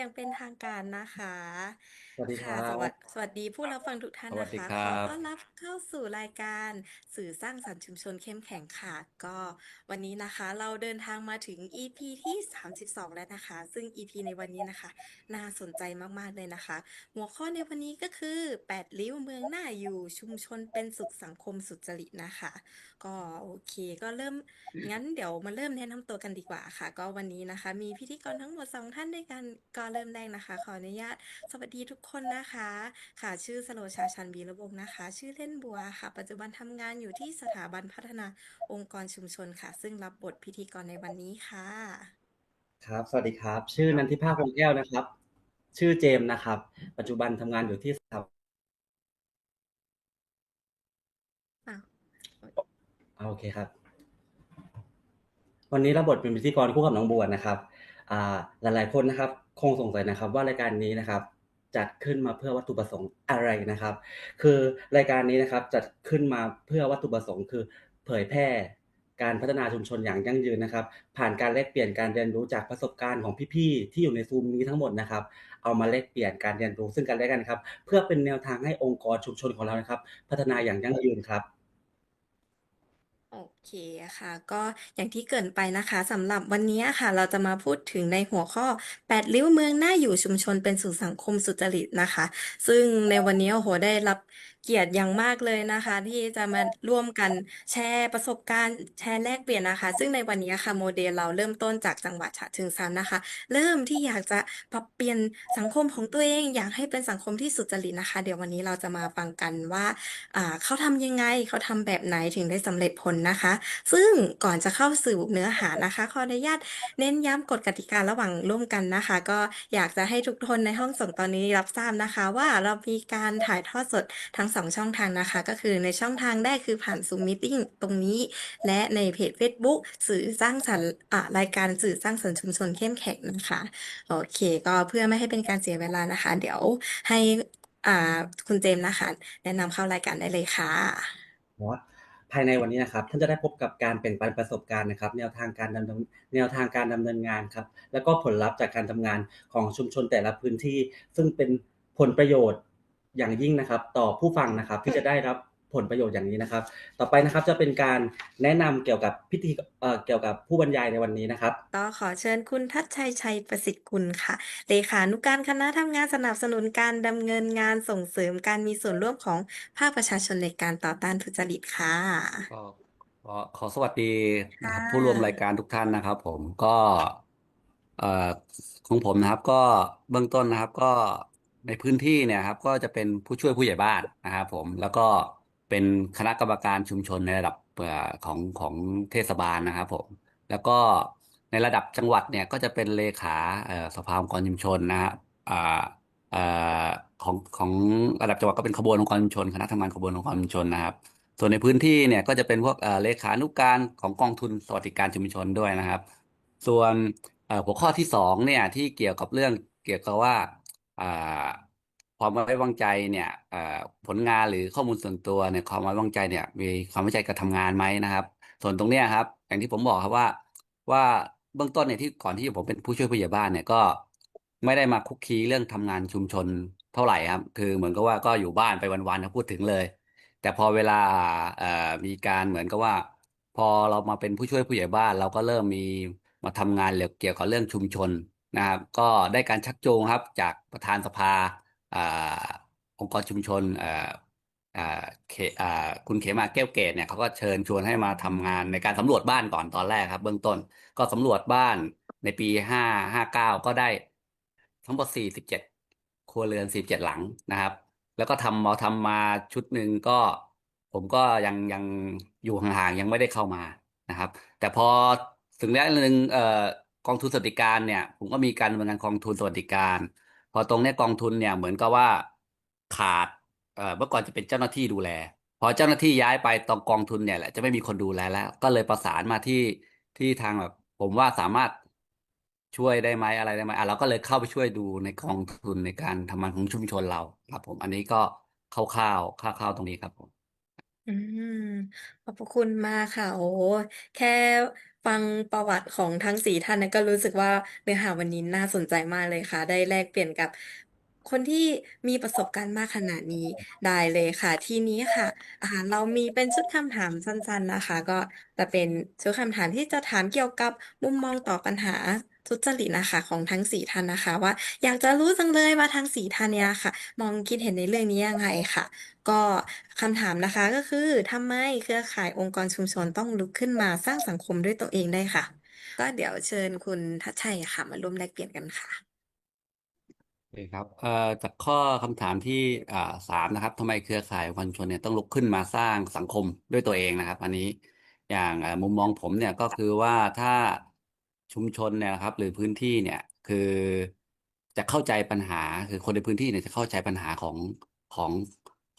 อย่างเป็นทางการนะคะ วัสดีคค่ะ รัสวับ สสวัสดีผู้รับฟังทุกท่าสนนะควัสดีะครขัอต้อนบรับเข้าสู่รายการสื่อสร้างสรรค์ชุมชนเข้มแข็งค่ะ ก็วันนี้นะคะ เราเดินทางมาถึง EP ที่ 32 แล้วนะคะ ซึ่ง EP ในวันนี้นะคะ น่าสนใจมากๆเลยนะคะ หัวข้อในวันนี้ก็คือ 8 ริ้วเมืองน่าอยู่ชุมชนเป็นสุขสังคมสุจริตนะคะ ก็โอเคก็เริ่ม งั้นเดี๋ยวมาเริ่มแนะนำตัวกันดีกว่าค่ะ ก็วันนี้นะคะ มีพิธีกรทั้งหมด2ท่านด้วยกันก็เริ่มแรกนะคะ ขออนุญาตสวัสดีทุกคนนะคะ ค่ะชื่อสโรชาชันวีระวงศ์นะคะ ชื่อเล่นบัวค่ะ ปัจจุบันทำงานอยู่ที่สถาบันพัฒนาองค์กรชุมชนค่ะ ซึ่งรับบทพิธีกรในวันนี้ค่ะ ครับ สวัสดีครับ ชื่อนันทิภาควงแก้วนะครับ ชื่อเจมส์นะครับ ปัจจุบันทำงานอยู่ที่สถาอ้าวอ่าโอเคครับ วันนี้รับบทเป็นพิธีกรคู่กับน้องบัวนะครับ อ่า หลายๆคนนะครับ คงสงสัยนะครับว่ารายการนี้นะครับ จัดขึ้นมาเพื่อวัตถุประสงค์อะไรนะครับ คือรายการนี้นะครับจัดขึ้นมาเพื่อวัตถุประสงค์ คือเผยแพร่การพัฒนาชุมชนอย่างยั่งยืนนะครับ ผ่านการแลกเปลี่ยนการเรียนรู้จากประสบการณ์ของพี่ๆที่อยู่ใน Zoom นี้ทั้งหมดนะครับ เอามาแลกเปลี่ยนการเรียนรู้ซึ่งกันและกันครับ เพื่อเป็นแนวทางให้องค์กรชุมชนของเรานะครับ พัฒนาอย่างยั่งยืนครับโอเคค่ะ ก็อย่างที่เกริ่นไปนะคะสำหรับวันนี้ค่ะ เราจะมาพูดถึงในหัวข้อ 8 ริ้วเมืองน่าอยู่ชุมชนเป็นสู่สังคมสุจริตนะคะ ซึ่งในวันนี้โอ้โฮได้รับเกียรติอย่างมากเลยนะคะ ที่จะมาร่วมกันแชร์ประสบการณ์แชร์แลกเปลี่ยนนะคะ ซึ่งในวันนี้ค่ะโมเดลเราเริ่มต้นจากจังหวัดฉะเชิงเทรานะคะ เริ่มที่อยากจะปรับเปลี่ยนสังคมของตัวเอง อยากให้เป็นสังคมที่สุจริตนะคะ เดี๋ยววันนี้เราจะมาฟังกันว่าอ่าเขาทำยังไงเขาทำแบบไหนถึงได้สำเร็จผลนะคะซึ่งก่อนจะเข้าสู่เนื้อหานะคะ ขออนุญาตเน้นย้ำกฎกติการะหว่างร่วมกันนะคะ ก็อยากจะให้ทุกคนในห้องส่งตอนนี้รับทราบนะคะ ว่าเรามีการถ่ายทอดสดทั้ง2ช่องทางนะคะ ก็คือในช่องทางแรกคือผ่าน Zoom Meeting ตรงนี้ และในเพจเฟซบุ๊กสื่อสร้างสรรค์รายการสื่อสร้างสรรค์ชุมชนเข้มแข็งนะคะ โอเค ก็เพื่อไม่ให้เป็นการเสียเวลานะคะ เดี๋ยวให้คุณเจมส์นะคะ แนะนำเข้ารายการได้เลยค่ะ ภายในวันนี้นะครับท่านจะได้พบกับการเปลี่ยนแปันประสบการณ์นะครับแนวทางการดำเนินแนวทางการดำเนินงานครับแล้วก็ผลลัพธ์จากการทำงานของชุมชนแต่ละพื้นที่ ซึ่งเป็นผลประโยชน์อย่างยิ่งนะครับ ต่อผู้ฟังนะครับที่จะได้รับ ผลประโยชน์อย่างนี้นะครับ ต่อไปนะครับจะเป็นการแนะนำเกี่ยวกับพิธีเอ่อเกี่ยวกับผู้บรรยายในวันนี้นะครับก็ขอเชิญคุณทัชชัยชัยประสิทธิ์กุลค่ะ เลขานุการคณะทำงานสนับสนุนการดำเนินงานส่งเสริมการมีส่วนร่วมของภาคประชาชนในการต่อต้านทุจริตค่ะก็ขอขอสวัสดีนะค่ครับผู้ร่วมรายะการทุกท่านนะครับ ผมก็เอ่อของผมนะครับก็เบื้องต้นนะครับก็ในพื้นที่เนี่ยครับ ก็จะเป็นผู้ช่วยผู้ใหญ่บ้านนะครับ ผมแล้วก็ เป็นคณะกรรมการชุมชนในระดับของของเทศบาลนะครับผมแล้วก็ในระดับจังหวัดเนี่ยก็จะเป็นเลขาสภาองค์กรชุมชนนะครับของของระดับจังหวัดก็เป็นขบวนองค์กรชุมชนคณะทำงานขบวนองค์กรชุมชนนะครับ ส่วนในพื้นที่เนี่ยก็จะเป็นพวกเลขานุการของกองทุนสวัสดิการชุมชนด้วยนะครับ ส่วนหัวข้อที่2เนี่ยที่เกี่ยวกับเรื่องเกี่ยวกับว่า ความไว้วางใจเนี่ยเอ่อผลงานหรือข้อมูลส่วนตัวเนี่ยความไว้วางใจเนี่ย มีความไว้ใจกับทำงานไหมนะครับ ส่วนตรงเนี้ยครับ อย่างที่ผมบอกครับว่าว่าเบื้องต้นเนี่ยที่ก่อนที่ผมเป็นผู้ช่วยผู้ใหญ่บ้านเนี่ยก็ไม่ได้มาคุกคีเรื่องทำงานชุมชนเท่าไหร่ครับ คือเหมือนกับว่าก็อยู่บ้านไปวันๆถ้าพูดถึงเลย แต่พอเวลาเอ่อมีการเหมือนกับว่า พอเรามาเป็นผู้ช่วยผู้ใหญ่บ้าน เราก็เริ่มมีมาทำงานเกี่ยวเกี่ยวกับเรื่องชุมชนนะครับ ก็ได้การชักจูงครับจากประธานสภา อ่าองค์กรชุมชนอ่ออ่าเขอ่าคุณเขมาแก้วเกตเนี่ยเขาก็เชิญชวนให้มาทำงานในการสำรวจบ้านก่อนตอนแรกครับ เบื้องต้นก็สำรวจบ้านในปี5 59ก็ได้ทั้งหมด47ครัวเรือน47หลังนะครับ แล้วก็ทำพอทำมาชุดหนึ่งก็ ผมก็ยังยังอยู่ห่างๆยังไม่ได้เข้ามานะครับ แต่พอถึงระยะหนึ่งเอ่อกองทุนสวัสดิการเนี่ย ผมก็มีการดำเนินงานกองทุนสวัสดิการ พอตรงเนี้ยกองทุนเนี่ยเหมือนกับว่าขาดเอ่อเมื่อก่อนจะเป็นเจ้าหน้าที่ดูแล พอเจ้าหน้าที่ย้ายไปตรงกองทุนเนี่ยแหละจะไม่มีคนดูแลแล้ว ก็เลยประสานมาที่ที่ทางแบบผมว่าสามารถช่วยได้ไหมอะไรได้ไหมอ่าเราก็เลยเข้าไปช่วยดูในกองทุนในการทำงานของชุมชนเราครับผมอันนี้ก็คร่าวๆคร่าวๆตรงนี้ครับผมอืมขอบพระคุณมากค่ะโอ้แค่ ฟังประวัติของทั้งสี่ท่านนะก็รู้สึกว่าเนื้อหาวันนี้น่าสนใจมากเลยค่ะ ได้แลกเปลี่ยนกับคนที่มีประสบการณ์มากขนาดนี้ได้เลยค่ะ ทีนี้ค่ะอ่าเรามีเป็นชุดคำถามสั้นๆนะคะ ก็จะเป็นชุดคำถามที่จะถามเกี่ยวกับมุมมองต่อปัญหา ทุจริตนะคะของทั้งสี่ท่านนะคะ ว่าอยากจะรู้จังเลยว่าทั้งสี่ท่านเนี่ยค่ะ มองคิดเห็นในเรื่องนี้ยังไงค่ะ ก็คำถามนะคะก็คือทำไมเครือข่ายองค์กรชุมชนต้องลุกขึ้นมาสร้างสังคมด้วยตัวเองได้ค่ะ ก็เดี๋ยวเชิญคุณทัชชัยค่ะ มาร่วมแลกเปลี่ยนกันค่ะโอเคครับเอ่อจากข้อคำถามที่อ่าสามนะครับทำไมเครือข่ายวันชนเนี่ยต้องลุกขึ้นมาสร้างสังคมด้วยตัวเองนะครับ อันนี้อย่างมุมมองผมเนี่ยก็คือว่าถ้า ชุมชนเนี่ยครับ หรือพื้นที่เนี่ย คือจะเข้าใจปัญหา คือคนในพื้นที่เนี่ยจะเข้าใจปัญหาของของ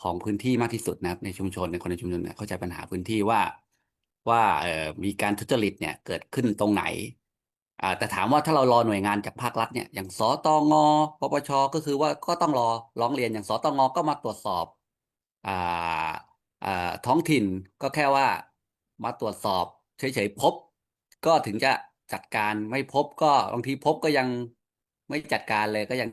ของพื้นที่มากที่สุดนะครับ ในชุมชนในคนในชุมชนเนี่ยเข้าใจปัญหาพื้นที่ว่าว่าเอ่อมีการทุจริตเนี่ยเกิดขึ้นตรงไหนอ่าแต่ถามว่าถ้าเรารอหน่วยงานจากภาครัฐเนี่ยอย่างสตงปปชก็คือว่าก็ต้องรอร้องเรียนอย่างสตงก็มาตรวจสอบอ่าอ่าท้องถิ่นก็แค่ว่ามาตรวจสอบเฉยๆพบ ก็ถึงจะ จัดการไม่พบก็บางทีพบก็ยังไม่จัดการเลยก็ยัง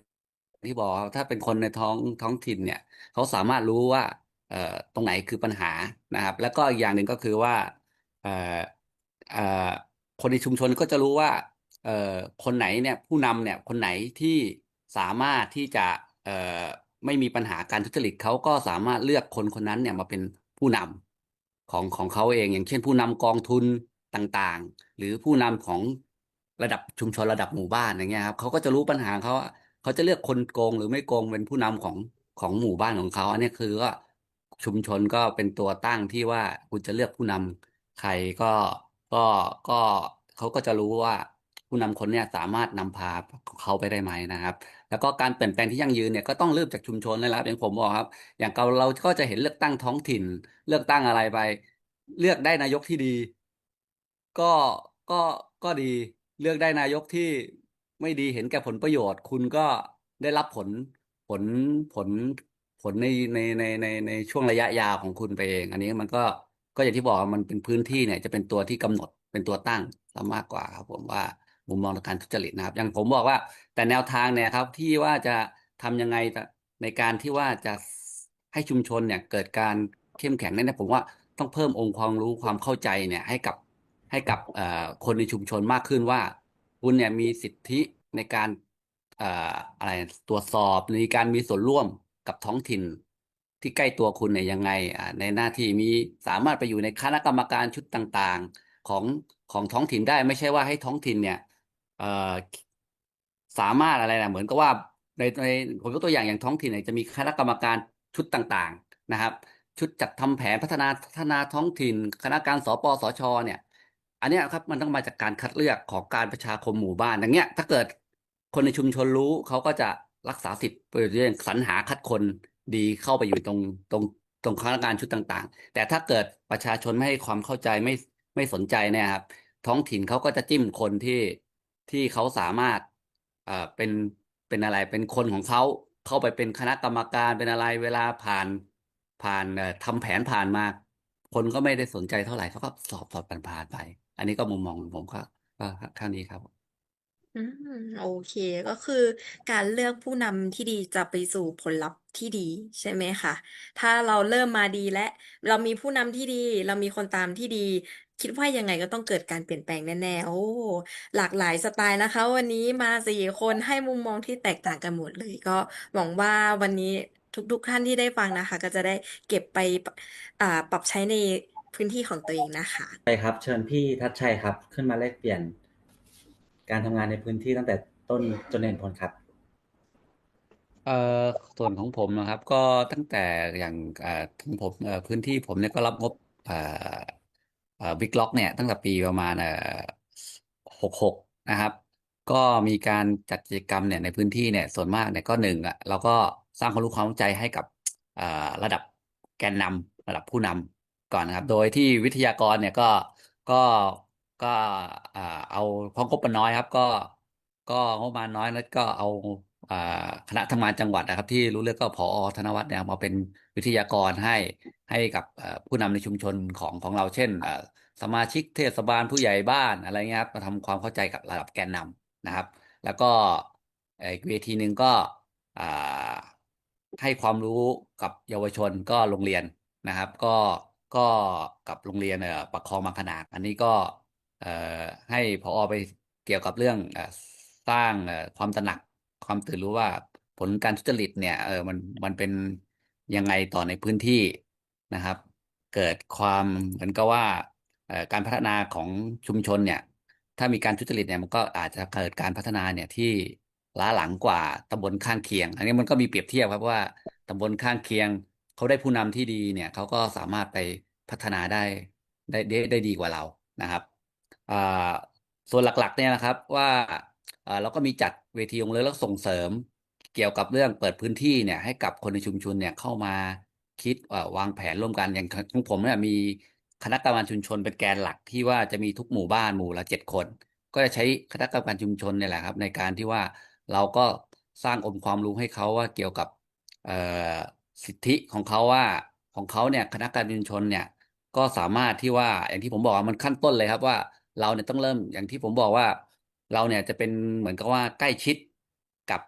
ที่บอกถ้าเป็นคนในท้องท้องถิ่นเนี่ยเขาสามารถรู้ว่าเอ่อตรงไหนคือปัญหานะครับ แล้วก็อีกอย่างหนึ่งก็คือว่าเอ่อเอ่อคนในชุมชนก็จะรู้ว่าเอ่อคนไหนเนี่ยผู้นำเนี่ยคนไหนที่สามารถที่จะเอ่อไม่มีปัญหาการทุจริตเขาก็สามารถเลือกคนคนนั้นเนี่ยมาเป็นผู้นำของของเขาเองอย่างเช่นผู้นำกองทุน ต่างๆ หรือผู้นำของระดับชุมชนระดับหมู่บ้านอย่างเงี้ยครับเขาก็จะรู้ปัญหาเขาเขาจะเลือกคนโกงหรือไม่โกงเป็นผู้นำของของหมู่บ้านของเขาอันนี้คือว่าชุมชนก็เป็นตัวตั้งที่ว่าคุณจะเลือกผู้นำใครก็ก็ก็เขาก็จะรู้ว่าผู้นำคนเนี่ยสามารถนำพาเขาไปได้ไหมนะครับ แล้วก็การเปลี่ยนแปลงที่ยั่งยืนเนี่ยก็ต้องเริ่มจากชุมชนเลยนะครับอย่างผมบอกครับ อย่างเราเราก็จะเห็นเลือกตั้งท้องถิ่น เลือกตั้งอะไรไป เลือกได้นายกที่ดี ก็ก็ก็ดีเลือกได้นายกที่ไม่ดีเห็นแก่ผลประโยชน์ คุณก็ได้รับผลผลผลผลในในในในในช่วงระยะยาวของคุณไปเอง อันนี้มันก็ก็อย่างที่บอกมันเป็นพื้นที่เนี่ยจะเป็นตัวที่กำหนดเป็นตัวตั้งซะมากกว่าครับผมว่ามุมมองในการทุจริตนะครับ อย่างผมบอกว่า แต่แนวทางเนี่ยครับที่ว่าจะทำยังไงในการที่ว่าจะให้ชุมชนเนี่ยเกิดการเข้มแข็งเนี่ยผมว่าต้องเพิ่มองค์ความรู้ความเข้าใจเนี่ยให้กับ ให้กับคนในชุมชนมากขึ้นว่า คุณเนี่ยมีสิทธิในการอะไรตรวจสอบในการมีส่วนร่วมกับท้องถิ่น ที่ใกล้ตัวคุณเนี่ยยังไงในหน้าที่มีสามารถไปอยู่ในคณะกรรมการชุดต่างๆของของท้องถิ่นได้ไม่ใช่ว่าให้ท้องถิ่นเนี่ยสามารถอะไรนะเหมือนกับว่าในในผมยกตัวอย่างอย่างท้องถิ่นเนี่ยจะมีคณะกรรมการชุดต่างๆนะครับ ชุดจัดทำแผนพัฒนาพัฒนาท้องถิ่น คณะการสปสชเนี่ย อันเนี้ยครับมันต้องมาจากการคัดเลือกของการประชาคมหมู่บ้านอย่างเงี้ยถ้าเกิดคนในชุมชนรู้เขาก็จะรักษาสิทธิ์ไปเรื่องสรรหาคัดคนดีเข้าไปอยู่ตรงตรงตรงคณะการชุดต่างๆ แต่ถ้าเกิดประชาชนไม่ให้ความเข้าใจไม่ไม่สนใจเนี่ยครับ ท้องถิ่นเขาก็จะจิ้มคนที่ที่เขาสามารถเอ่อเป็นเป็นอะไรเป็นคนของเขาเข้าไปเป็นคณะกรรมการเป็นอะไรเวลาผ่านผ่านเอ่อทำแผนผ่านมา คนก็ไม่ได้สนใจเท่าไหร่เขาก็สอบสอบผ่านผ่านไป อันนี้ก็มุมมองของผมก็ก็เท่านี้ครับ อืมโอเคก็คือการเลือกผู้นำที่ดีจะไปสู่ผลลัพธ์ที่ดีใช่ไหมคะถ้าเราเริ่มมาดีและ เรามีผู้นำที่ดี เรามีคนตามที่ดี คิดว่ายังไงก็ต้องเกิดการเปลี่ยนแปลงแน่ๆโอ้หลากหลายสไตล์นะคะ วันนี้มาสี่คนให้มุมมองที่แตกต่างกันหมดเลย ก็หวังว่าวันนี้ทุกๆท่านที่ได้ฟังนะคะ ก็จะได้เก็บไปอ่าปรับใช้ใน พื้นที่ของตัวเองนะคะใช่ครับ เชิญพี่ทัชชัยครับ ขึ้นมาแลกเปลี่ยน การทำงานในพื้นที่ตั้งแต่ต้นจนเห็นผลครับ เอ่อส่วนของผมนะครับ ก็ตั้งแต่อย่างเอ่อของผมเอ่อพื้นที่ผมเนี่ยก็รับงบเอ่อเอ่อบิ๊กล็อกเนี่ยตั้งแต่ปีประมาณเอ่อหกหกนะครับ ก็มีการจัดกิจกรรมเนี่ยในพื้นที่เนี่ยส่วนมากเนี่ยก็หนึ่งอะเราก็สร้างความรู้ความเข้าใจให้กับเอ่อระดับแกนนำระดับผู้นำ ก่อนนะครับ โดยที่วิทยากรเนี่ยก็ก็ก็เอ่อเอาพราะงบมันน้อยครับ ก็ก็งบประมาณน้อยแล้วก็เอาคณะทำงานจังหวัดนะครับ ที่รู้เรื่องก็ผอธนวัฒน์เนี่ยมาเป็นวิทยากรให้ให้กับผู้นำในชุมชนของของเราเช่นสมาชิกเทศบาลผู้ใหญ่บ้านอะไรเงี้ยครับมาทำความเข้าใจกับระดับแกนนำนะครับ แล้วก็อีกเวทีหนึ่งก็ให้ความรู้กับเยาวชนก็โรงเรียนนะครับ ก็ ก็กับโรงเรียนเอ่อปักคลองบางขนางอันนี้ก็เอ่อให้ผอไปเกี่ยวกับเรื่องเอ่อสร้างเอ่อความตระหนักความตื่นรู้ว่าผลการทุจริตเนี่ยเออมันมันเป็นยังไงต่อในพื้นที่นะครับ เกิดความเหมือนกับว่าเอ่อการพัฒนาของชุมชนเนี่ยถ้ามีการทุจริตเนี่ยมันก็อาจจะเกิดการพัฒนาเนี่ยที่ล้าหลังกว่าตำบลข้างเคียง อันนี้มันก็มีเปรียบเทียบครับว่าตำบลข้างเคียง เขาได้ผู้นำที่ดีเนี่ยเขาก็สามารถไปพัฒนาได้ได้ได้ได้ดีกว่าเรานะครับอ่าส่วนหลักๆเนี่ยนะครับว่าเราก็มีจัดเวทีองค์เลือแล้วส่งเสริมเกี่ยวกับเรื่องเปิดพื้นที่เนี่ยให้กับคนในชุมชนเนี่ยเข้ามาคิดวางแผนร่วมกันอย่างของผมเนี่ยมีคณะกรรมการชุมชนเป็นแกนหลักที่ว่าจะมีทุกหมู่บ้านหมู่ละเจ็ดคน ก็จะใช้คณะกรรมการชุมชนเนี่ยแหละครับ ในการที่ว่าเราก็สร้างองค์ความรู้ให้เขาว่าเกี่ยวกับ สิทธิของเขาว่าของเขาเนี่ยคณะกรรมการชุมชนเนี่ยก็สามารถที่ว่าอย่างที่ผมบอกมันขั้นต้นเลยครับว่าเราเนี่ยต้องเริ่มอย่างที่ผมบอกว่า เราเนี่ยจะเป็นเหมือนกับว่าใกล้ชิดกับ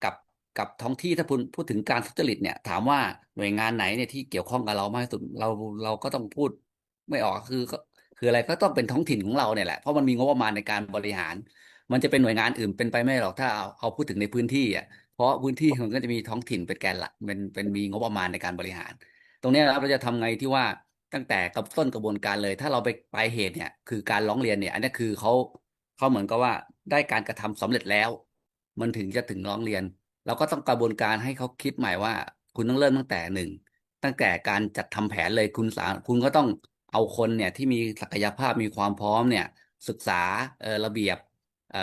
กับกับท้องที่ถ้าพูดพูดถึงการทุจริตเนี่ยถามว่าหน่วยงานไหนเนี่ยที่เกี่ยวข้องกับเรามากที่สุดเราเราก็ต้องพูดไม่ออกคือก็คืออะไรก็ต้องเป็นท้องถิ่นของเราเนี่ยแหละเพราะมันมีงบประมาณในการบริหาร มันจะเป็นหน่วยงานอื่นเป็นไปไม่หรอกถ้าเอาเอาพูดถึงในพื้นที่อะ เพราะพื้นที่มันก็จะมีท้องถิ่นเป็นแกนหลักเป็นเป็นมีงบประมาณในการบริหาร ตรงนี้นะครับเราจะทำไงที่ว่าตั้งแต่กับต้นกระบวนการเลย ถ้าเราไปปลายเหตุเนี่ยคือการร้องเรียนเนี่ย อันนี้คือเขาเขาเหมือนกับว่าได้การกระทำสำเร็จแล้ว มันถึงจะถึงร้องเรียน เราก็ต้องกระบวนการให้เขาคิดใหม่ว่า คุณต้องเริ่มตั้งแต่หนึ่งตั้งแต่การจัดทำแผนเลยคุณสาคุณก็ต้องเอาคนเนี่ยที่มีศักยภาพมีความพร้อมเนี่ยศึกษาเออระเบียบเออ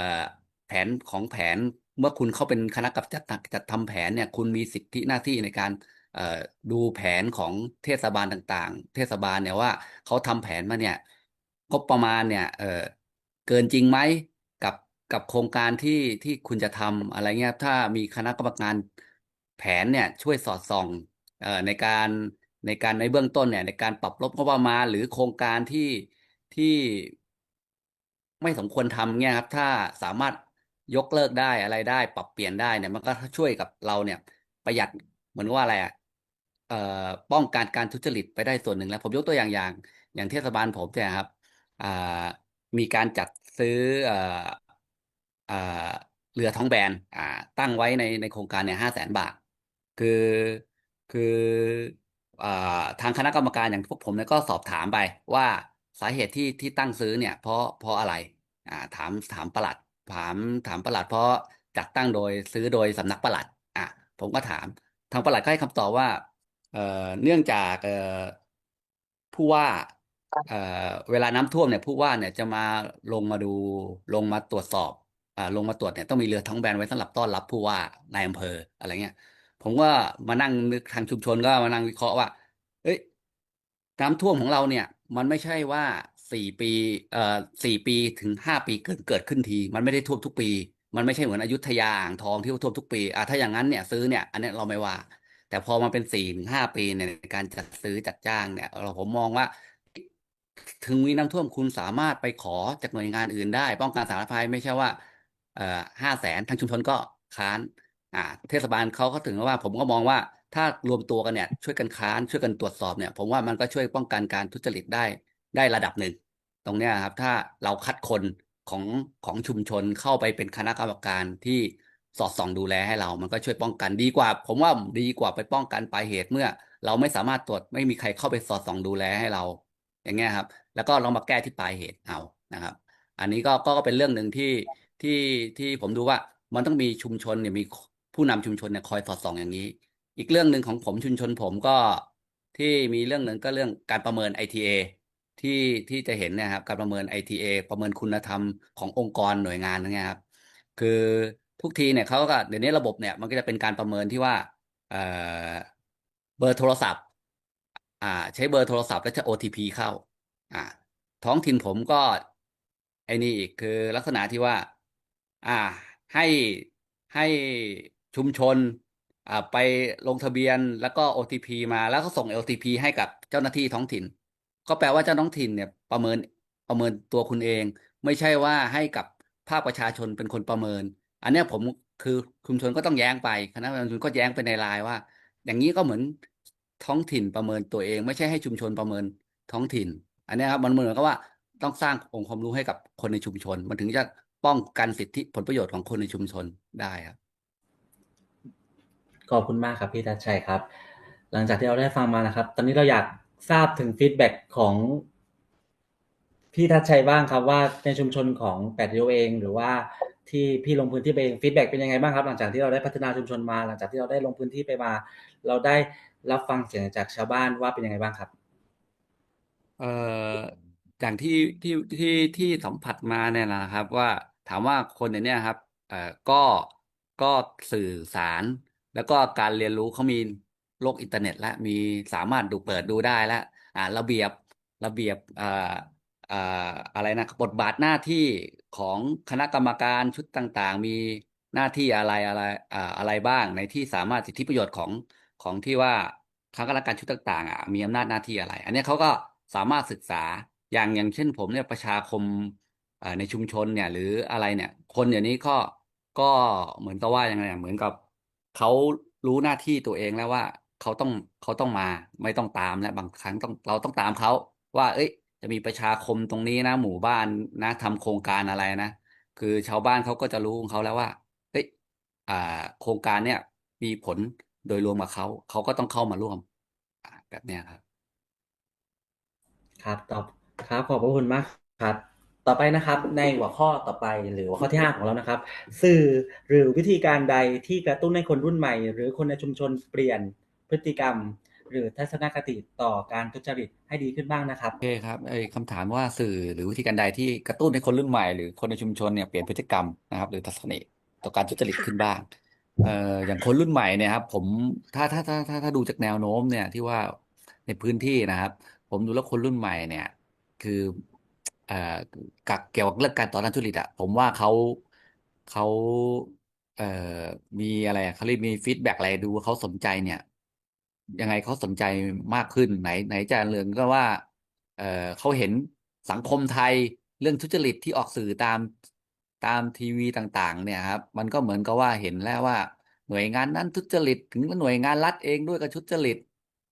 แผนของแผน เมื่อคุณเข้าเป็นคณะกรรมการจัดจัดทำแผนเนี่ย คุณมีสิทธิหน้าที่ในการดูแผนของเทศบาลต่างๆ เทศบาลเนี่ยว่าเขาทำแผนมาเนี่ยงบประมาณเนี่ยเเกินจริงไหมกับกับโครงการที่ที่คุณจะทำอะไรเงี้ยถ้ามีคณะกรรมการแผนเนี่ยช่วยสอดส่องเอ่อในการในการในเบื้องต้นเนี่ยในการปรับลดงบประมาณหรือโครงการที่ที่ไม่สมควรทำเนี่ยครับถ้าสามารถ ยกเลิกได้อะไรได้ ปรับเปลี่ยนได้เนี่ย มันก็ช่วยกับเราเนี่ย ประหยัดเหมือนว่าอะไรอะเอ่อป้องกันการทุจริตไปได้ส่วนหนึ่งแล้ว ผมยกตัวอย่างอย่าง อย่างเทศบาลผมเนี่ยครับอ่ามีการจัดซื้อเอ่ออ่าเรือท้องแบนอ่า ตั้งไว้ในในโครงการเนี่ยห้าแสนบาท คือคืออ่าทางคณะกรรมการอย่างพวกผมเนี่ยก็สอบถามไปว่าสาเหตุที่ที่ตั้งซื้อเนี่ย เพราะเพราะอะไร อ่า ถามถามปลัด ถามถามประหลัดเพราะจัดตั้งโดยซื้อโดยสำนักประหลัดอะผมก็ถาม ทางประหลัดก็ให้คำตอบว่าเอ่อเนื่องจากเอ่อผู้ว่าเอ่อเวลาน้ำท่วมเนี่ยผู้ว่าเนี่ยจะมาลงมาดูลงมาตรวจสอบอ่าลงมาตรวจเนี่ยต้องมีเรือท้องแบนไว้สำหรับต้อนรับผู้ว่านายอำเภออะไรเงี้ยผมก็มานั่งนึกทางชุมชนก็มานั่งวิเคราะห์ว่า เอ้ยน้ำท่วมของเราเนี่ย มันไม่ใช่ว่า สี่ปีเอ่อสี่ปีถึงห้าปีเกิดเกิดขึ้นที มันไม่ได้ท่วมทุกปี มันไม่ใช่เหมือนอยุธยาอ่างทองที่ท่วมทุกปีอะถ้าอย่างนั้นเนี่ยซื้อเนี่ย อันนี้เราไม่ว่า แต่พอมาเป็นสี่ถึงห้าปีเนี่ยในการจัดซื้อจัดจ้างเนี่ย เราผมมองว่า ถึงมีน้ำท่วมคุณสามารถไปขอจากหน่วยงานอื่นได้ ป้องกันสาธารณภัยไม่ใช่ว่าเอ่อห้าแสนทางชุมชนก็ค้านอ่าเทศบาลเขาก็ถึงว่า ผมก็มองว่าถ้ารวมตัวกันเนี่ยช่วยกันค้านช่วยกันตรวจสอบเนี่ย ผมว่ามันก็ช่วยป้องกันการทุจริตได้ ได้ระดับหนึ่ง ตรงนี้ครับถ้าเราคัดคนของของชุมชนเข้าไปเป็นคณะกรรมการที่สอดส่องดูแลให้เรา มันก็ช่วยป้องกันดีกว่า ผมว่าดีกว่าไปป้องกันปลายเหตุเมื่อ เราไม่สามารถตรวจไม่มีใครเข้าไปสอดส่องดูแลให้เรา อย่างเงี้ยครับ แล้วก็เรามาแก้ที่ปลายเหตุเอานะครับ อันนี้ก็ก็เป็นเรื่องหนึ่งที่ที่ที่ผมดูว่ามันต้องมีชุมชนเนี่ยมีผู้นำชุมชนเนี่ยคอยสอดส่องอย่างนี้ อีกเรื่องหนึ่งของผมชุมชนผมก็ที่มีเรื่องหนึ่งก็เรื่องการประเมิน ITA ที่ที่จะเห็นเนะครับการประเมิน ITA ประเมินคุณธรรมขององค์กรหน่วยงานนะครับ คือทุกทีเนี่ยเขาก็เดี๋ยวนี้ระบบเนี่ยมันก็จะเป็นการประเมินที่ว่าเเบอร์โทรศัพท์อ่าใช้เบอร์โทรศัพท์แล้วจะ OTP เข้าอ่าท้องถิ่นผมก็ไอ้นี่อีกคือลักษณะที่ว่า อ่าให้ให้ชุมชนอ่าไปลงทะเบียนแล้วก็ OTP มาแล้วก็ส่ง OTP ให้กับเจ้าหน้าที่ท้องถิ่น ก็แปลว่าเจ้าท้องถิ่นเนี่ยประเมินประเมินตัวคุณเอง ไม่ใช่ว่าให้กับภาคประชาชนเป็นคนประเมิน อันนี้ผมคือชุมชนก็ต้องแย้งไปคณะกรรมกาชุมชนก็แย้งไปในไลน์ว่า อย่างนี้ก็เหมือนท้องถิ่นประเมินตัวเอง ไม่ใช่ให้ชุมชนประเมินท้องถิ่น อันนี้ครับมันเหมือนกับว่าต้องสร้างองค์ความรู้ให้กับคนในชุมชน มันถึงจะป้องกันสิทธิผลประโยชน์ของคนในชุมชนได้ครับขอบคุณมากครับพี่ทัชชัยครับ หลังจากที่เราได้ฟังมานะครับ ตอนนี้เราอยาก ทราบถึงฟีดแบ็กของพี่ทัชชัยบ้างครับว่าในชุมชนของแปดริ้วเอง หรือว่าที่พี่ลงพื้นที่ไปเองฟีดแบ็กเป็นยังไงบ้างครับหลังจากที่เราได้พัฒนาชุมชนมา หลังจากที่เราได้ลงพื้นที่ไปมา เราได้รับฟังเสียงจากชาวบ้านว่าเป็นยังไงบ้างครับเอ่ออย่างที่ที่ที่ที่สัมผัสมาเนี่ยนะครับ ว่าถามว่าคนในเนี้ยครับเอ่อก็ก็สื่อสาร แล้วก็การเรียนรู้เขามี โลกอินเทอร์เน็ตแล้วมีสามารถดูเปิดดูได้แล้วอ่าระเบียบระเบียบอ่าอ่าอะไรนะบทบาทหน้าที่ของคณะกรรมการชุดต่างๆ มีหน้าที่อะไรอะไรอ่าอะไรบ้างในที่สามารถสิทธิประโยชน์ของของที่ว่าคณะกรรมการชุดต่างๆอะมีอำนาจหน้าที่อะไร อันนี้เขาก็สามารถศึกษาอย่างอย่างเช่นผมเนี่ยประชาคมในชุมชนเนี่ย หรืออะไรเนี่ย คนเดี๋ยวนี้ก็ก็เหมือนกับว่าอยังไงอะเหมือนกับเขารู้หน้าที่ตัวเองแล้วว่า เขาต้องเขาต้องมาไม่ต้องตามและบางครั้งต้องเราต้องตามเขาว่า เอ้ย จะมีประชาคมตรงนี้นะ หมู่บ้านนะทำโครงการอะไรนะคือชาวบ้านเขาก็จะรู้ของเขาแล้วว่าเฮ้ยอ่า โครงการเนี่ย มีผลโดยรวมกับเขาเขาก็ต้องเข้ามาร่วมแบบเนี้ยครับ ครับตอบครับขอบพระคุณมากครับต่อไปนะครับในหัวข้อต่อไปหรือหัวข้อที่ห้าของเรานะครับ สื่อหรือวิธีการใดที่กระตุ้นให้คนรุ่นใหม่ หรือคนในชุมชนเปลี่ยน พฤติกรรม หรือทัศนคติต่อการทุจริตให้ดีขึ้นบ้างนะครับโอเคครับไอ้คำถามว่าสื่อหรือวิธีการใดที่กระตุ้นให้คนรุ่นใหม่ หรือคนในชุมชนเนี่ยเปลี่ยนพฤติกรรมนะครับ หรือทัศนคติต่อการทุจริตขึ้นบ้างเอ่ออย่างคนรุ่นใหม่เนี่ยครับผมถ้าถ้าถ้าถ้าถ้าดูจากแนวโน้มเนี่ยที่ว่าในพื้นที่นะครับ ผมดูแล้วคนรุ่นใหม่เนี่ย คือเอ่อกับเกี่ยวกับเรื่องการต่อต้านทุจริตอะผมว่าเขาเขาเอ่อมีอะไรอะเขาเรียกมีฟีดแบ็กอะไรดูว่าเขาสนใจเนี่ย ยังไงเขาสนใจมากขึ้นไหนไหนจะเรื่องก็ว่าเออเขาเห็นสังคมไทยเรื่องทุจริตที่ออกสื่อตามตามทีวีต่างๆ เนี่ยครับ มันก็เหมือนกับว่าเห็นแล้วว่า หน่วยงานนั้นทุจริตถึงหน่วยงานรัฐเองด้วยก็ทุจริต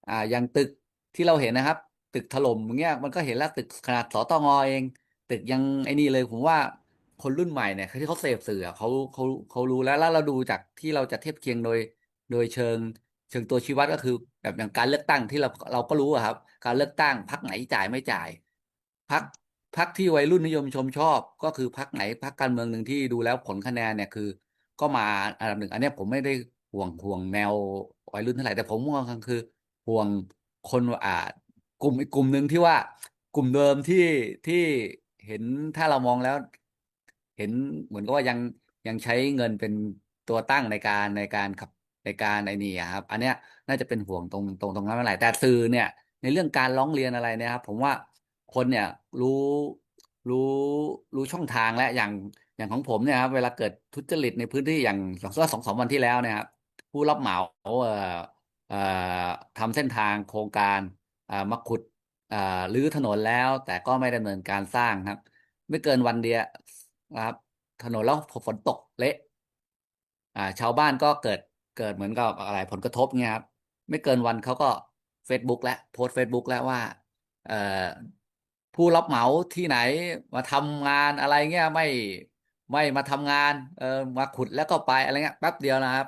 อ่าอย่างตึกที่เราเห็นนะครับ ตึกถล่มอย่างเงี้ยมันก็เห็นแล้วตึกขนาดสตงอเอง ตึกยังไอ้นี่เลยผมว่าคนรุ่นใหม่เนี่ยที่เขาเสพสื่อเขาเขาเขารู้แล้วแล้วเราดูจากที่เราจะเทียบเคียงโดย โดยเชิง เชิงตัวชี้วัดก็คือ แบบอย่างการเลือกตั้งที่เราเราก็รู้ครับ การเลือกตั้งพรรคไหนจ่ายไม่จ่ายพรรคพรรคที่วัยรุ่นนิยมชมชอบ ก็คือพรรคไหนพรรคการเมืองหนึ่งที่ดูแล้วผลคะแนนเนี่ยคือ ก็มาอันดับหนึ่งอันนี้ผมไม่ได้ห่วงห่วงแนววัยรุ่นเท่าไหร่แต่ผมห่วงคือ ห่วงคนอ่ากลุ่มอีกกลุ่มหนึ่งที่ว่ากลุ่มเดิมที่ที่เห็นถ้าเรามองแล้ว เห็นเหมือนกับว่ายังยังใช้เงินเป็นตัวตั้งในการในการขับ ในการไอ้นี่อะครับ อันเนี้ยน่าจะเป็นห่วงตรงตรงตรงนั้นไม่เป็นไรแต่สื่อเนี่ย ในเรื่องการร้องเรียนอะไรเนี่ยครับ ผมว่าคนเนี่ยรู้รู้รู้ช่องทางและอย่างอย่างของผมเนี่ยครับเวลาเกิดทุจริตในพื้นที่อย่างสองสองสามวันที่แล้วเนี่ยครับผู้รับเหมาเอ่อเอ่อทำเส้นทางโครงการอ่ามาขุดอ่ารื้อถนนแล้ว แต่ก็ไม่ดำเนินการสร้างครับ ไม่เกินวันเดียวนะครับ ถนนแล้วฝนตกเละอ่าชาวบ้านก็เกิด เกิดเหมือนกับอะไรผลกระทบเงี้ยครับไม่เกินวันเขาก็ Facebook แล้วโพสต์ Facebook แล้วว่าเอผู้รับเหมาที่ไหนมาทำงานอะไรเงี้ยไม่ไม่มาทำงานเออมาขุดแล้วก็ไปอะไรเงี้ยแป๊บเดียวนะครับ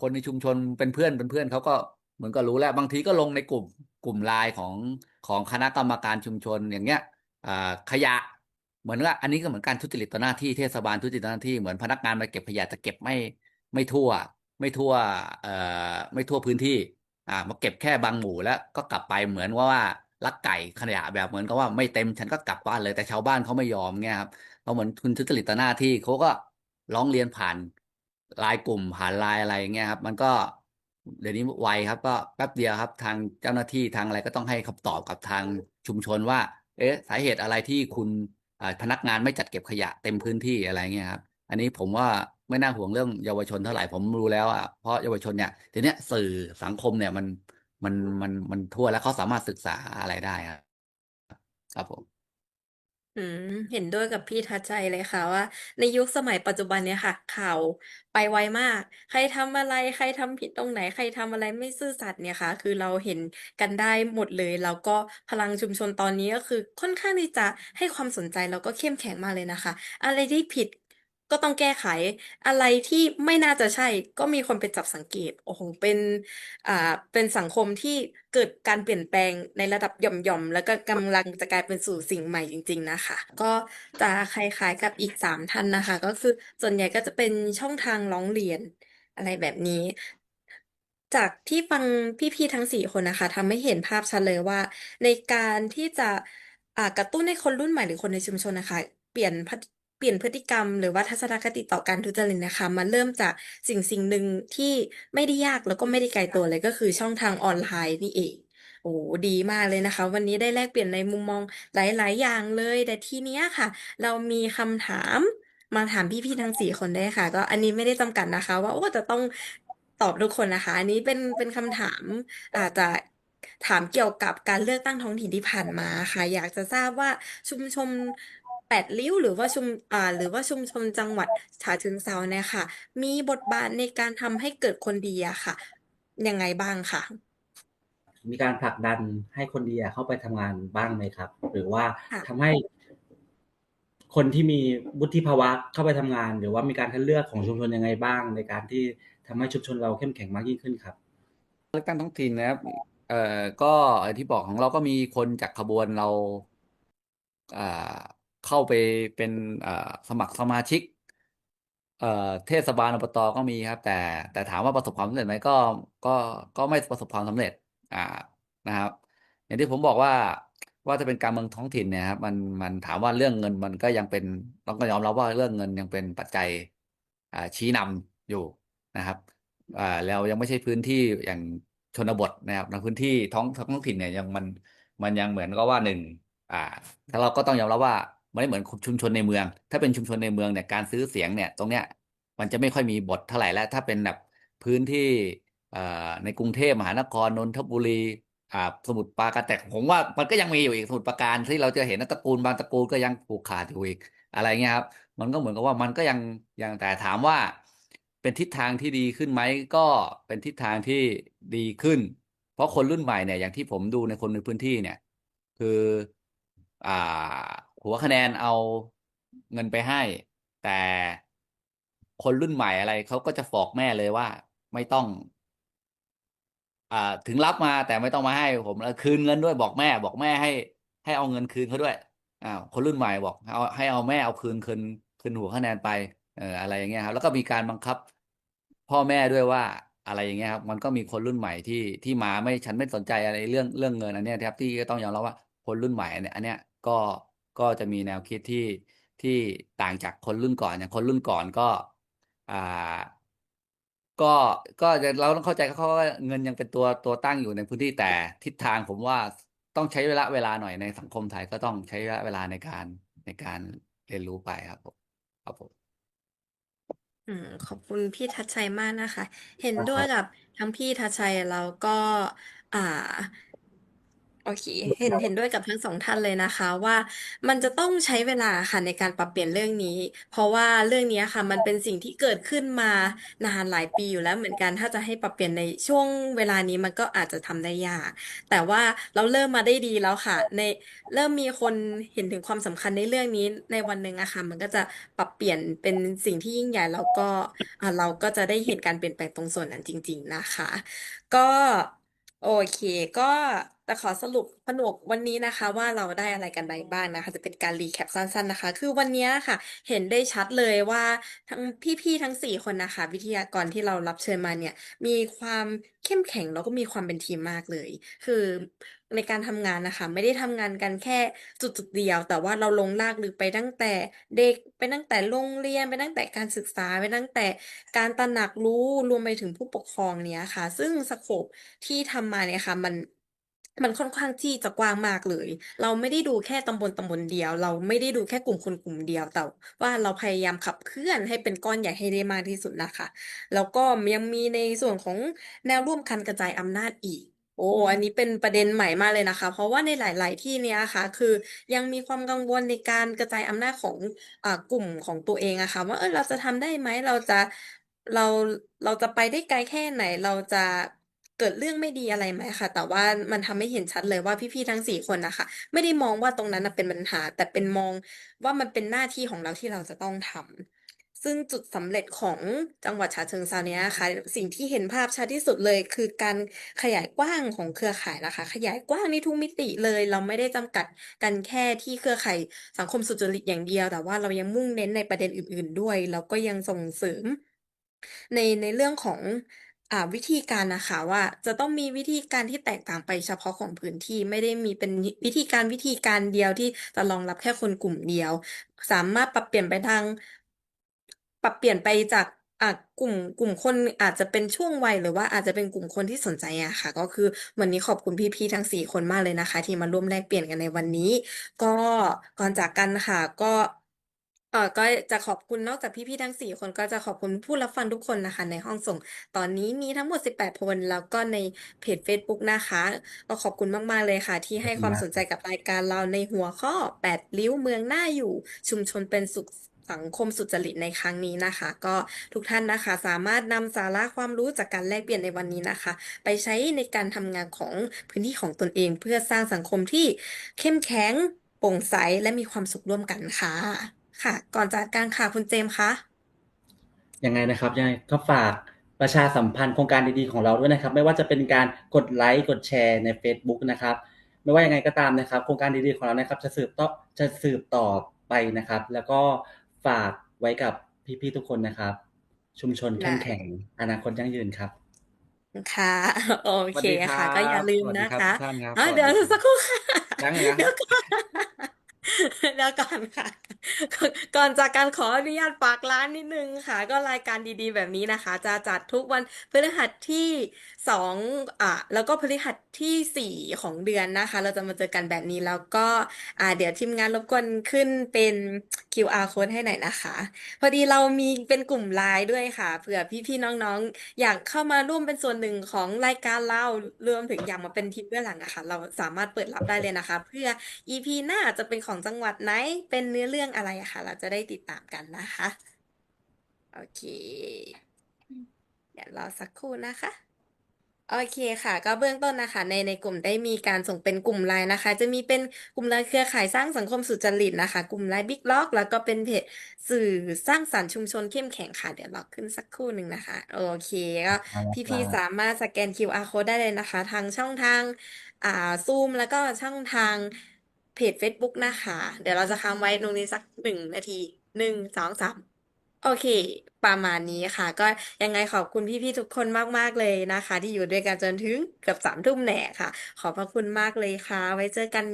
คนในชุมชนเป็นเพื่อนเป็นเพื่อนเขาก็เหมือนก็รู้แล้วบางทีก็ลงในกลุ่มกลุ่มไลน์ของของคณะกรรมการชุมชนอย่างเงี้ยขยะเหมือนว่าอันนี้ก็เหมือนการทุจริตต่อหน้าที่เทศบาลทุจริตต่อหน้าที่เหมือนพนักงานมาเก็บขยะจะเก็บไม่ไม่ทั่ว ไม่ทั่วเอ่อไม่ทั่วพื้นที่ อ่ามาเก็บแค่บางหมู่แล้วก็กลับไปเหมือนว่าว่าลักไก่ขยะแบบเหมือนกับว่าไม่เต็มฉันก็กลับบ้านเลยแต่ชาวบ้านเขาไม่ยอมเงี้ยครับเขาเหมือนคุณทุจริตต่อหน้าที่เขาก็ร้องเรียนผ่านไลน์กลุ่มผ่านไลน์อะไรเงี้ยครับ มันก็เดี๋ยวนี้ไวครับ ก็แป๊บเดียวครับ ทางเจ้าหน้าที่ทางอะไรก็ต้องให้คำตอบกับทางชุมชนว่า เอ๊ะสาเหตุอะไรที่คุณอ่าพนักงานไม่จัดเก็บขยะเต็มพื้นที่อะไรเงี้ยครับ อันนี้ผมว่า ไม่น่าห่วงเรื่องเยาวชนเท่าไหร่ผมรู้แล้วอะเพราะเยาวชนเนี่ยทีเนี้ยสื่อสังคมเนี่ยมันมันมันมันทั่วแล้วเขาสามารถศึกษาอะไรได้ครับครับผม อืมเห็นด้วยกับพี่ทัชใจเลยค่ะว่า ในยุคสมัยปัจจุบันเนี่ยค่ะ ข่าวไปไวมาก ใครทำอะไรใครทำผิดตรงไหน ใครทำอะไรไม่ซื่อสัตย์เนี่ยค่ะ คือเราเห็นกันได้หมดเลย แล้วก็พลังชุมชนตอนนี้ก็คือค่อนข้างที่จะให้ความสนใจแล้วก็เข้มแข็งมากเลยนะคะ อะไรที่ผิด ก็ต้องแก้ไข อะไรที่ไม่น่าจะใช่ ก็มีคนไปจับสังเกต โอ้โห เป็น อ่า เป็นสังคมที่เกิดการเปลี่ยนแปลงในระดับหย่อมๆ แล้วก็กำลังจะกลายเป็นสู่สิ่งใหม่จริง ๆ นะคะ ก็จะคล้ายๆกับอีกสามท่านนะคะ ก็คือส่วนใหญ่ก็จะเป็นช่องทางร้องเรียนอะไรแบบนี้ จากที่ฟังพี่ๆทั้งสี่คนนะคะทำให้เห็นภาพชัดเลยว่า ในการที่จะอ่ากระตุ้นให้คนรุ่นใหม่หรือคนในชุมชนนะคะ เปลี่ยนพฤติ เปลี่ยนพฤติกรรมหรือว่าทัศนคติต่อการทุจริตนะคะมันเริ่มจากสิ่งสิ่งหนึ่งที่ไม่ได้ยากแล้วก็ไม่ได้ไกลตัวเลยก็คือช่องทางออนไลน์นี่เอง โอ้ดีมากเลยนะคะ วันนี้ได้แลกเปลี่ยนในมุมมองหลาย ๆ อย่างเลย แต่ทีเนี้ยค่ะ เรามีคำถามมาถามพี่ ๆ ทั้งสี่คนได้ค่ะ ก็อันนี้ไม่ได้จำกัดนะคะ ว่าโอ้จะต้องตอบทุกคนนะคะ อันนี้เป็นเป็นคำถามอาจจะถามเกี่ยวกับการเลือกตั้งท้องถิ่นที่ผ่านมาค่ะ อยากจะทราบว่าชุมชน แปดริ้วหรือว่าชุมอ่าหรือว่าชุมชนจังหวัดฉะเชิงเทราเนี่ยค่ะ มีบทบาทในการทำให้เกิดคนดีอะค่ะ ยังไงบ้างค่ะ มีการผลักดันให้คนดีอะเข้าไปทำงานบ้างไหมครับ หรือว่าค่ะ ทำให้คนที่มีวุฒิภาวะเข้าไปทำงาน หรือว่ามีการคัดเลือกของชุมชนยังไงบ้าง ในการที่ทำให้ชุมชนเราเข้มแข็งมากยิ่งขึ้นครับ เลือกตั้งท้องถิ่นนะครับ เอ่อ ก็อย่างที่บอกของเราก็มีคนจากขบวนเรา อ่า เข้าไปเป็นสมัครสมาชิกเทศบาลอบตก็มีครับ แต่แต่ถามว่าประสบความสำเร็จไหมก็ก็ก็ไม่ประสบความสำเร็จอ่านะครับ อย่างที่ผมบอกว่าว่าจะเป็นการเมืองท้องถิ่นเนี่ยครับมันมันถามว่าเรื่องเงินมันก็ยังเป็นต้องก็ยอมรับว่าเรื่องเงินยังเป็นปัจจัยชี้นำอยู่นะครับอ่าแล้วยังไม่ใช่พื้นที่อย่างชนบทนะครับในพื้นที่ท้องท้องถิ่นเนี่ยยังมันมันยังเหมือนก็ว่าหนึ่งอ่าถ้าเราก็ต้องยอมรับว่า มันไม่เหมือนชุมชนในเมือง ถ้าเป็นชุมชนในเมืองเนี่ยการซื้อเสียงเนี่ยตรงเนี้ยมันจะไม่ค่อยมีบทเท่าไหร่แล้ว ถ้าเป็นแบบพื้นที่อ่าในกรุงเทพมหานครนนทบุรีอ่าสมุทรปราการแต่ผมว่ามันก็ยังมีอยู่อีกสมุทรปราการที่เราจะเห็นนะตระกูลบางตระกูลก็ยังผูกขาดอยู่อีกอะไรเงี้ยครับมันก็เหมือนกับว่ามันก็ยังยังแต่ถามว่า เป็นทิศทางที่ดีขึ้นไหมก็เป็นทิศทางที่ดีขึ้น เพราะคนรุ่นใหม่เนี่ยอย่างที่ผมดูในคนในพื้นที่เนี่ย คืออ่า หัวคะแนนเอาเงินไปให้ แต่คนรุ่นใหม่อะไรเขาก็จะบอกแม่เลยว่า ไม่ต้อง อ่า ถึงรับมาแต่ไม่ต้องมาให้ผมแล้วคืนเงินด้วยบอกแม่ บอกแม่ให้ ให้เอาเงินคืนเขาด้วยอ้าวคนรุ่นใหม่บอกเอาให้เอาแม่เอาคืนคืนคืนหัวคะแนนไปเอออะไรอย่างเงี้ยครับ แล้วก็มีการบังคับ พ่อแม่ด้วยว่าอะไรอย่างเงี้ยครับ มันก็มีคนรุ่นใหม่ที่ที่มาไม่ฉันไม่สนใจอะไรเรื่องเรื่องเงินอันเนี้ยครับที่ต้องยอมรับว่าคนรุ่นใหม่เนี้ยอันเนี้ยก็ ก็จะมีแนวคิดที่ที่ต่างจากคนรุ่นก่อนอย่างคนรุ่นก่อนก็อ่าก็ก็จะเราต้องเข้าใจเขาว่าเงินยังเป็นตัวตัวตั้งอยู่ในพื้นที่แต่ทิศทางผมว่าต้องใช้เวลาเวลาหน่อยในสังคมไทยก็ต้องใช้เวลาในการในการเรียนรู้ไปครับผมครับผมอืมขอบคุณพี่ทัชชัยมากนะคะ เห็นครับด้วยกับทั้งพี่ทัชชัยแล้วก็ อ่า โอเค เห็นเห็นด้วยกับทั้งสองท่านเลยนะคะ ว่ามันจะต้องใช้เวลาค่ะในการปรับเปลี่ยนเรื่องนี้ เพราะว่าเรื่องนี้ค่ะ มันเป็นสิ่งที่เกิดขึ้นมานานหลายปีอยู่แล้วเหมือนกันถ้าจะให้ปรับเปลี่ยนในช่วงเวลานี้มันก็อาจจะทำได้ยาก แต่ว่าเราเริ่มมาได้ดีแล้วค่ะ ในเริ่มมีคนเห็นถึงความสำคัญในเรื่องนี้ในวันหนึ่งอะค่ะ มันก็จะปรับเปลี่ยนเป็นสิ่งที่ยิ่งใหญ่แล้วก็อ่าเราก็จะได้เห็นการเปลี่ยนแปลงตรงส่วนนั้นจริง ๆนะคะ ก็ โอเค ก็ แต่ขอสรุปผนวกวันนี้นะคะ ว่าเราได้อะไรกันไปบ้างนะคะ จะเป็นการรีแคปสั้นๆนะคะ คือวันนี้ค่ะ เห็นได้ชัดเลยว่าทั้งพี่ๆทั้งสี่คนนะคะ วิทยากรที่เรารับเชิญมาเนี่ย มีความเข้มแข็งแล้วก็มีความเป็นทีมมากเลย คือในการทำงานนะคะ ไม่ได้ทำงานกันแค่จุดๆเดียว แต่ว่าเราลงรากลึกไปตั้งแต่เด็กไปตั้งแต่โรงเรียนไปตั้งแต่การศึกษาไปตั้งแต่การตระหนักรู้รวมไปถึงผู้ปกครองเนี่ยค่ะ ซึ่งสโคปที่ทำมาเนี่ยค่ะมัน มันค่อนข้างที่จะกว้างมากเลย เราไม่ได้ดูแค่ตำบลตำบลเดียว เราไม่ได้ดูแค่กลุ่มคนกลุ่มเดียวแต่ว่าเราพยายามขับเคลื่อนให้เป็นก้อนใหญ่ให้ได้มากที่สุดนะคะ แล้วก็ยังมีในส่วนของแนวร่วมการกระจายอำนาจอีก โอ้อันนี้เป็นประเด็นใหม่มากเลยนะคะ เพราะว่าในหลาย ๆ ที่เนี่ยค่ะ คือยังมีความกังวลในการกระจายอำนาจของอ่ากลุ่มของตัวเองอะค่ะว่าเออเราจะทำได้ไหมเราจะเราเราจะไปได้ไกลแค่ไหนเราจะ เกิดเรื่องไม่ดีอะไรไหมค่ะ แต่ว่ามันทำให้เห็นชัดเลยว่าพี่ ๆ ทั้งสี่คนนะคะไม่ได้มองว่าตรงนั้นน่ะเป็นปัญหา แต่เป็นมองว่ามันเป็นหน้าที่ของเราที่เราจะต้องทำ ซึ่งจุดสำเร็จของจังหวัดฉะเชิงเทราเนี้ยค่ะ สิ่งที่เห็นภาพชัดที่สุดเลย คือการขยายกว้างของเครือข่ายนะคะ ขยายกว้างในทุกมิติเลย เราไม่ได้จำกัดกันแค่ที่เครือข่ายสังคมสุจริตอย่างเดียว แต่ว่าเรายังมุ่งเน้นในประเด็นอื่น ๆ ด้วย แล้วก็ยังส่งเสริมในในเรื่องของ อ่า วิธีการนะคะ ว่าจะต้องมีวิธีการที่แตกต่างไปเฉพาะของพื้นที่ไม่ได้มีเป็นวิธีการวิธีการเดียวที่จะรองรับแค่คนกลุ่มเดียว สามารถปรับเปลี่ยนไปทาง ปรับเปลี่ยนไปจากอ่ากลุ่มกลุ่มคนอาจจะเป็นช่วงวัยหรือว่าอาจจะเป็นกลุ่มคนที่สนใจอะค่ะ ก็คือวันนี้ขอบคุณพี่ๆทั้ง4คนมากเลยนะคะ ที่มาร่วมแลกเปลี่ยนกันในวันนี้ ก็ก่อนจากกันค่ะก็ เอ่อก็จะขอบคุณนอกจากพี่ๆทั้ง4คนก็จะขอบคุณผู้รับฟังทุกคนนะคะ ในห้องส่ง ตอนนี้มีทั้งหมด 18 คนแล้วก็ในเพจเฟซบุ๊กนะคะก็ขอบคุณมากๆเลยค่ะ ที่ให้ความสนใจกับรายการเราในหัวข้อ 8 ริ้วเมืองหน่าอยู่ ชุมชนเป็นสุขสังคมสุจริตในครั้งนี้นะคะ ก็ทุกท่านนะคะสามารถนำสาระความรู้จากการแลกเปลี่ยนในวันนี้นะคะ ไปใช้ในการทำงานของพื้นที่ของตนเอง เพื่อสร้างสังคมที่เข้มแข็งโปร่งใสและมีความสุขร่วมกันค่ะ ค่ะ ก่อนจากกันค่ะคุณเจมส์คะยังไงนะครับยังไงก็ฝากประชาสัมพันธ์โครงการดีๆของเราด้วยนะครับ ไม่ว่าจะเป็นการกดไลค์กดแชร์ในเฟซบุ๊กนะครับ ไม่ว่ายังไงก็ตามนะครับ โครงการดีๆของเรานะครับ จะสืบต่อจะสืบต่อไปนะครับ แล้วก็ฝากไว้กับพี่ๆทุกคนนะครับ ชุมชนเข้ได้มแข็งอนาคตยั่งยืนครับค่ะโอสวัเคสดีครัค่ะ ก็อย่าบลืสมวัสดีนะครับคะทุกท่านครับอ๋อสวัสเดี๋ยวดีคสัรักบครู่ค่ะยังอีกนะเดี๋ยวก่อนเดี๋ยวก่อนค่ะ ก่อนจากกันขออนุญาตฝากร้านนิดนึงค่ะ ก็รายการดีๆ แบบนี้นะคะ จะจัดทุกวันพฤหัสที่สองอะแล้วก็พฤหัสที่สี่ของเดือนนะคะ เราจะมาเจอกันแบบนี้แล้วก็อ่าเดี๋ยวทีมงานรบกวนขึ้นเป็น QR code ให้หน่อยนะคะ พอดีเรามีเป็นกลุ่มไลน์ด้วยค่ะเผื่อพี่ๆน้องๆ อยากเข้ามาร่วมเป็นส่วนหนึ่งของรายการเรารวมถึงอยากมาเป็นทีมเบื้องหลังอะค่ะเราสามารถเปิดรับได้เลยนะคะ เพื่อ EP หน้าจะเป็นของจังหวัดไหนเป็นเนื้อเรื่องอะไรอะค่ะเราจะได้ติดตามกันนะคะ โอเค เดี๋ยวรอสักครู่นะคะโอเคค่ะ ก็เบื้องต้นนะคะ ในในกลุ่มได้มีการส่งเป็นกลุ่มไลน์นะคะ จะมีเป็นกลุ่มไลน์เครือข่ายสร้างสังคมสุจริตนะคะ กลุ่มไลน์บิ๊กล็อกแล้วก็เป็นเพจสื่อสร้างสรรค์ชุมชนเข้มแข็งค่ะ เดี๋ยวเราขึ้นสักครู่หนึ่งนะคะ โอเคก็เอาละคพี่รับๆสามารถสแกน QR code ได้เลยนะคะ ทางช่องทางอ่าซูมแล้วก็ช่องทาง เพจ Facebook นะคะ เดี๋ยวเราจะค้างไว้ตรงนี้สักหนึ่งนาทีหนึ่งสองสามโอเค ประมาณนี้ค่ะ ก็ยังไงขอบคุณพี่ๆทุกคนมากๆเลยนะคะ ที่อยู่ด้วยกันจนถึงเกือบสามทุ่มแหน่ค่ะ ขอบพระคุณมากเลยค่ะ ไว้เจอกัน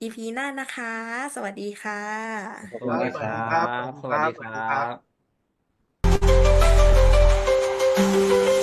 EP หน้านะคะ สวัสดีค่ะ สวัสดีครับสวัสดีครับ